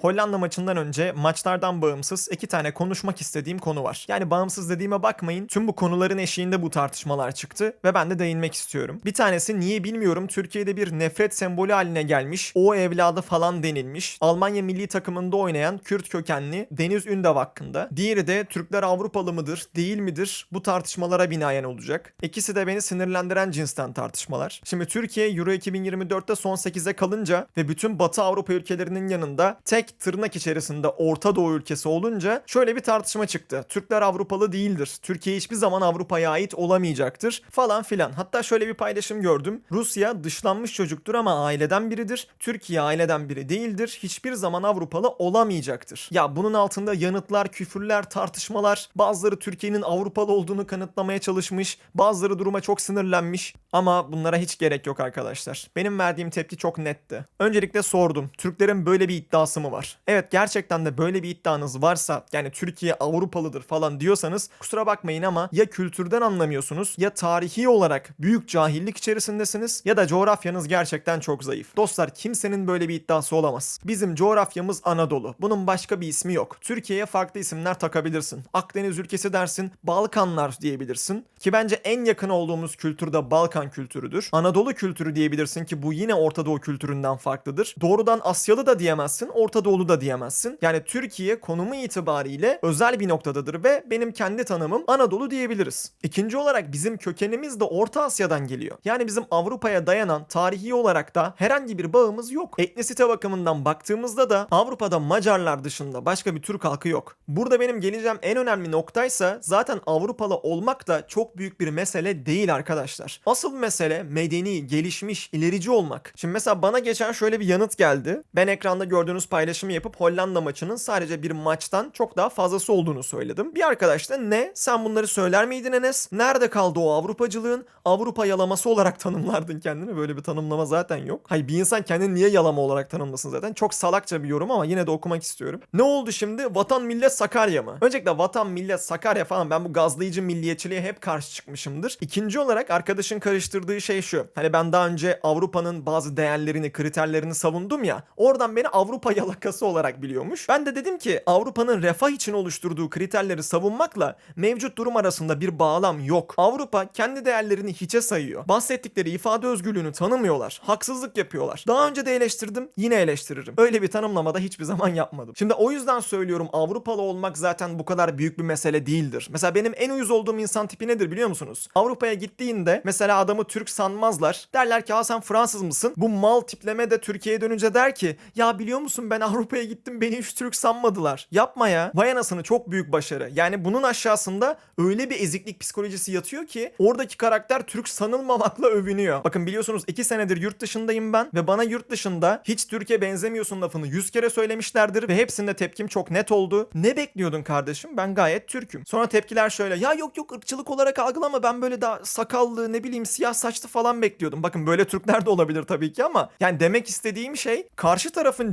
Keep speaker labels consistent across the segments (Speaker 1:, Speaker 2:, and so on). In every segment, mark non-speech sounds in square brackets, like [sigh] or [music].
Speaker 1: Hollanda maçından önce maçlardan bağımsız iki tane konuşmak istediğim konu var. Yani bağımsız dediğime bakmayın. Tüm bu konuların eşiğinde bu tartışmalar çıktı ve ben de değinmek istiyorum. Bir tanesi niye bilmiyorum Türkiye'de bir nefret sembolü haline gelmiş. O evladı falan denilmiş. Almanya milli takımında oynayan Kürt kökenli Deniz Ündav hakkında. Diğeri de Türkler Avrupalı mıdır, değil midir? Bu tartışmalara binaen olacak. İkisi de beni sinirlendiren cinsten tartışmalar. Şimdi Türkiye Euro 2024'te son 8'e kalınca ve bütün Batı Avrupa ülkelerinin yanında tek tırnak içerisinde Orta Doğu ülkesi olunca şöyle bir tartışma çıktı. Türkler Avrupalı değildir. Türkiye hiçbir zaman Avrupa'ya ait olamayacaktır falan filan. Hatta şöyle bir paylaşım gördüm. Rusya dışlanmış çocuktur ama aileden biridir. Türkiye aileden biri değildir. Hiçbir zaman Avrupalı olamayacaktır. Ya bunun altında yanıtlar, küfürler, tartışmalar. Bazıları Türkiye'nin Avrupalı olduğunu kanıtlamaya çalışmış. Bazıları duruma çok sinirlenmiş. Ama bunlara hiç gerek yok arkadaşlar. Benim verdiğim tepki çok netti. Öncelikle sordum. Türklerin böyle bir iddiası mı var? Evet gerçekten de böyle bir iddianız varsa yani Türkiye Avrupalıdır falan diyorsanız kusura bakmayın ama ya kültürden anlamıyorsunuz ya tarihi olarak büyük cahillik içerisindesiniz ya da coğrafyanız gerçekten çok zayıf. Dostlar kimsenin böyle bir iddiası olamaz. Bizim coğrafyamız Anadolu. Bunun başka bir ismi yok. Türkiye'ye farklı isimler takabilirsin. Akdeniz ülkesi dersin, Balkanlar diyebilirsin. Ki bence en yakın olduğumuz kültür de Balkan kültürüdür. Anadolu kültürü diyebilirsin ki bu yine Orta Doğu kültüründen farklıdır. Doğrudan Asyalı da diyemezsin, Orta Doğulu da diyemezsin. Yani Türkiye konumu itibariyle özel bir noktadadır ve benim kendi tanımım Anadolu diyebiliriz. İkinci olarak bizim kökenimiz de Orta Asya'dan geliyor. Yani bizim Avrupa'ya dayanan tarihi olarak da herhangi bir bağımız yok. Etnisite bakımından baktığımızda da Avrupa'da Macarlar dışında başka bir Türk halkı yok. Burada benim geleceğim en önemli noktaysa zaten Avrupalı olmak da çok büyük bir mesele değil arkadaşlar. Asıl mesele medeni, gelişmiş, ilerici olmak. Şimdi mesela bana geçen şöyle bir yanıt geldi. Ben ekranda gördüğünüz paylaşımı yapıp Hollanda maçının sadece bir maçtan çok daha fazlası olduğunu söyledim. Bir arkadaş da ne? Sen bunları söyler miydin Enes? Nerede kaldı o Avrupacılığın? Avrupa yalaması olarak [laughs] tanımlardın kendini. Böyle bir tanımlama zaten yok. Hayır bir insan kendini niye yalama olarak tanımlasın zaten? Çok salakça bir yorum ama yine de okumak istiyorum. Ne oldu şimdi? Vatan millet Sakarya mı? Öncelikle vatan millet Sakarya falan ben bu gazlayıcı milliyetçiliğe hep karşı çıkmışımdır. İkinci olarak arkadaşın karıştırdığı şey şu. Hani ben daha önce Avrupa'nın bazı değerlerini, kriterlerini savundum ya. Oradan beni Avrupa yalakası olarak biliyormuş. Ben de dedim ki Avrupa'nın refah için oluşturduğu kriterleri savunmakla mevcut durum arasında bir bağlam yok. Avrupa kendi değerlerini hiçe sayıyor. Bahsettikleri ifade özgürlüğünü tanımıyorlar. Haksızlık yapıyorlar. Daha önce de eleştirdim, yine eleştiririm. Öyle bir tanımlamada hiçbir zaman yapmadım. Şimdi o yüzden söylüyorum Avrupalı olmak zaten bu kadar büyük bir mesele değildir. Mesela benim en uyuz olduğum insan tipi nedir biliyor musunuz? Avrupa'ya gittiğinde mesela adamı Türk sanmazlar. Derler ki ha sen Fransız mısın? Bu mal tipleme de Türkiye'ye dönünce der ki ya biliyor musun ben Avrupa'ya gittim beni hiç Türk sanmadılar. Yapma ya. Vay anasını çok büyük başarı. Yani bunun aşağısında öyle bir eziklik psikolojisi yatıyor ki oradaki karakter Türk sanılmamakla övünüyor. Bakın biliyorsunuz 2 senedir yurt dışındayım ben ve bana yurt dışında hiç Türkiye benzemiyorsun lafını 100 kere söylemişlerdir ve hepsinde tepkim çok net oldu. Ne bekliyordun kardeşim? Ben gayet Türk'üm. Sonra tepkiler şöyle ya yok yok ırkçılık olarak algılama ben böyle daha sakallı ne bileyim siyah saçlı falan bekliyordum. Bakın böyle Türkler de olabilir tabii ki ama yani demek istediğim şey karşı tarafın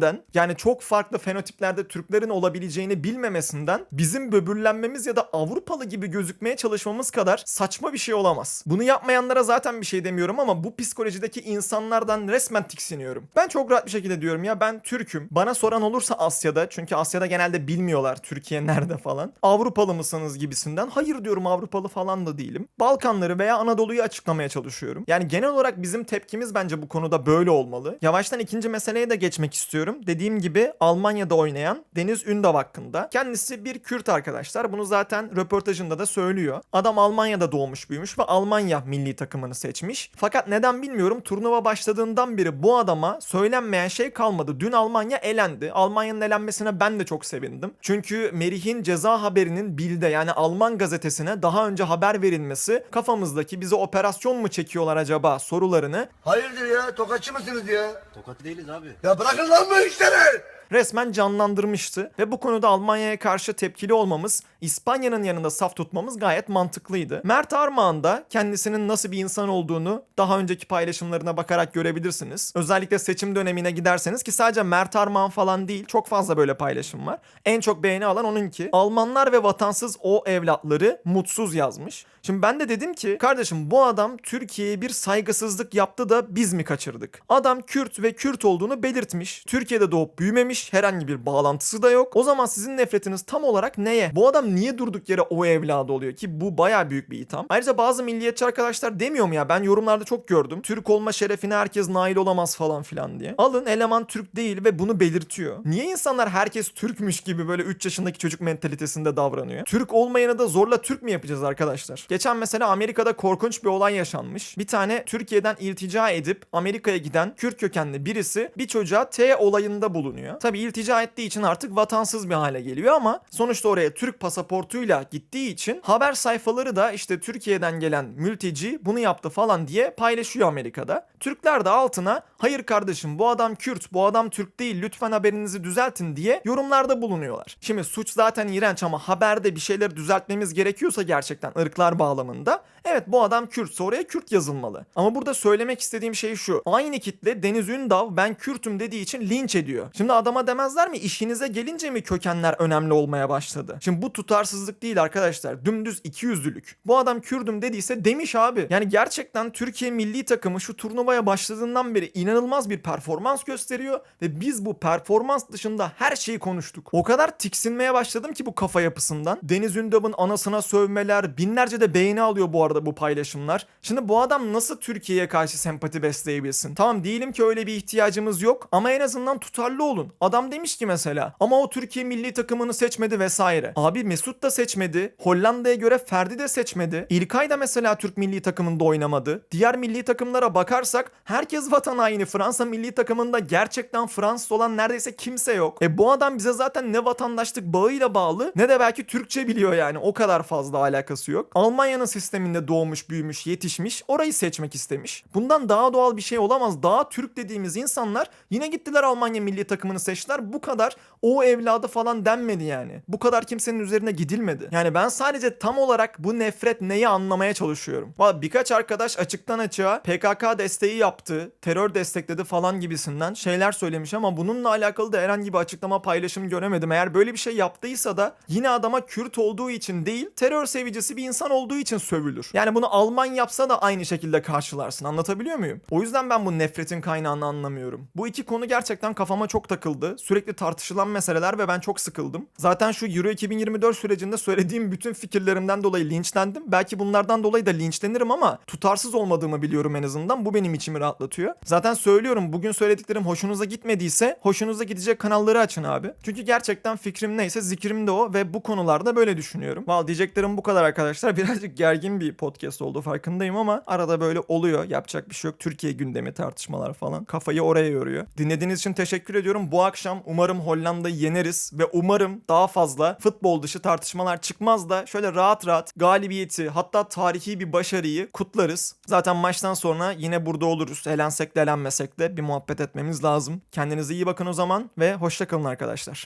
Speaker 1: cahilliğinden yani çok farklı fenotiplerde Türklerin olabileceğini bilmemesinden bizim böbürlenmemiz ya da Avrupalı gibi gözükmeye çalışmamız kadar saçma bir şey olamaz. Bunu yapmayanlara zaten bir şey demiyorum ama bu psikolojideki insanlardan resmen tiksiniyorum. Ben çok rahat bir şekilde diyorum ya ben Türk'üm. Bana soran olursa Asya'da çünkü Asya'da genelde bilmiyorlar Türkiye [laughs] nerede falan. Avrupalı mısınız gibisinden. Hayır diyorum Avrupalı falan da değilim. Balkanları veya Anadolu'yu açıklamaya çalışıyorum. Yani genel olarak bizim tepkimiz bence bu konuda böyle olmalı. Yavaştan ikinci meseleye de geçmek istiyorum. Dediğim gibi Almanya'da oynayan Deniz Ündav hakkında. Kendisi bir Kürt arkadaşlar. Bunu zaten röportajında da söylüyor. Adam Almanya'da doğmuş büyümüş ve Almanya milli takımını seçmiş. Fakat neden bilmiyorum turnuva başladığından beri bu adama söylenmeyen şey kalmadı. Dün Almanya elendi. Almanya'nın elenmesine ben de çok sevindim. Çünkü Merih'in ceza haberinin Bill'de yani Alman gazetesine daha önce haber verilmesi kafamızdaki bize operasyon mu çekiyorlar acaba sorularını
Speaker 2: Hayırdır ya tokatçı mısınız ya?
Speaker 3: Tokat değiliz abi.
Speaker 2: Ya bırakın lan bu işleri!
Speaker 1: Resmen canlandırmıştı ve bu konuda Almanya'ya karşı tepkili olmamız, İspanya'nın yanında saf tutmamız gayet mantıklıydı. Mert Armağan da kendisinin nasıl bir insan olduğunu daha önceki paylaşımlarına bakarak görebilirsiniz. Özellikle seçim dönemine giderseniz ki sadece Mert Armağan falan değil çok fazla böyle paylaşım var. En çok beğeni alan onunki. Almanlar ve vatansız o evlatları mutsuz yazmış. Şimdi ben de dedim ki kardeşim bu adam Türkiye'ye bir saygısızlık yaptı da biz mi kaçırdık? Adam Kürt ve Kürt olduğunu belirtmiş. Türkiye'de doğup büyümemiş geçmiş herhangi bir bağlantısı da yok. O zaman sizin nefretiniz tam olarak neye? Bu adam niye durduk yere o evladı oluyor ki bu baya büyük bir itham. Ayrıca bazı milliyetçi arkadaşlar demiyor mu ya ben yorumlarda çok gördüm. Türk olma şerefine herkes nail olamaz falan filan diye. Alın eleman Türk değil ve bunu belirtiyor. Niye insanlar herkes Türkmüş gibi böyle 3 yaşındaki çocuk mentalitesinde davranıyor? Türk olmayanı da zorla Türk mü yapacağız arkadaşlar? Geçen mesela Amerika'da korkunç bir olay yaşanmış. Bir tane Türkiye'den iltica edip Amerika'ya giden Kürt kökenli birisi bir çocuğa T olayında bulunuyor. Tabi iltica ettiği için artık vatansız bir hale geliyor ama sonuçta oraya Türk pasaportuyla gittiği için haber sayfaları da işte Türkiye'den gelen mülteci bunu yaptı falan diye paylaşıyor Amerika'da. Türkler de altına hayır kardeşim bu adam Kürt bu adam Türk değil lütfen haberinizi düzeltin diye yorumlarda bulunuyorlar. Şimdi suç zaten iğrenç ama haberde bir şeyleri düzeltmemiz gerekiyorsa gerçekten ırklar bağlamında evet bu adam Kürtse oraya Kürt yazılmalı. Ama burada söylemek istediğim şey şu. Aynı kitle Deniz Ündav ben Kürtüm dediği için linç ediyor. Şimdi adama demezler mi işinize gelince mi kökenler önemli olmaya başladı? Şimdi bu tutarsızlık değil arkadaşlar. Dümdüz ikiyüzlülük. Bu adam Kürdüm dediyse demiş abi. Yani gerçekten Türkiye milli takımı şu turnuvaya başladığından beri inanılmaz bir performans gösteriyor ve biz bu performans dışında her şeyi konuştuk. O kadar tiksinmeye başladım ki bu kafa yapısından. Deniz Ündav'ın anasına sövmeler, binlerce de beğeni alıyor bu arada bu paylaşımlar. Şimdi bu adam nasıl Türkiye'ye karşı sempati besleyebilsin? Tamam diyelim ki öyle bir ihtiyacımız yok ama en azından tutarlı olun. Adam demiş ki mesela ama o Türkiye milli takımını seçmedi vesaire. Abi Mesut da seçmedi. Hollanda'ya göre Ferdi de seçmedi. İlkay da mesela Türk milli takımında oynamadı. Diğer milli takımlara bakarsak herkes vatan haini. Fransa milli takımında gerçekten Fransız olan neredeyse kimse yok. E bu adam bize zaten ne vatandaşlık bağıyla bağlı ne de belki Türkçe biliyor yani. O kadar fazla alakası yok. Almanya'nın sisteminde doğmuş, büyümüş, yetişmiş. Orayı seçmek istemiş. Bundan daha doğal bir şey olamaz. Daha Türk dediğimiz insanlar yine gittiler Almanya milli takımını seçtiler. Bu kadar o evladı falan denmedi yani. Bu kadar kimsenin üzerine gidilmedi. Yani ben sadece tam olarak bu nefret neyi anlamaya çalışıyorum. Valla birkaç arkadaş açıktan açığa PKK desteği yaptı, terör destekledi falan gibisinden şeyler söylemiş ama bununla alakalı da herhangi bir açıklama paylaşım göremedim. Eğer böyle bir şey yaptıysa da yine adama Kürt olduğu için değil, terör sevicisi bir insan olduğu için sövülür. Yani bunu Alman yapsa da aynı şekilde karşılarsın. Anlatabiliyor muyum? O yüzden ben bu nefretin kaynağını anlamıyorum. Bu iki konu gerçekten kafama çok takıldı. Sürekli tartışılan meseleler ve ben çok sıkıldım. Zaten şu Euro 2024 sürecinde söylediğim bütün fikirlerimden dolayı linçlendim. Belki bunlardan dolayı da linçlenirim ama tutarsız olmadığımı biliyorum en azından. Bu benim içimi rahatlatıyor. Zaten söylüyorum bugün söylediklerim hoşunuza gitmediyse hoşunuza gidecek kanalları açın abi. Çünkü gerçekten fikrim neyse zikrim de o ve bu konularda böyle düşünüyorum. Val diyeceklerim bu kadar arkadaşlar. [laughs] Birazcık gergin bir podcast oldu farkındayım ama arada böyle oluyor. Yapacak bir şey yok. Türkiye gündemi tartışmalar falan. Kafayı oraya yoruyor. Dinlediğiniz için teşekkür ediyorum. Bu akşam umarım Hollanda'yı yeneriz ve umarım daha fazla futbol dışı tartışmalar çıkmaz da şöyle rahat rahat galibiyeti hatta tarihi bir başarıyı kutlarız. Zaten maçtan sonra yine burada oluruz. Elensek de elenmesek de bir muhabbet etmemiz lazım. Kendinize iyi bakın o zaman ve hoşça kalın arkadaşlar.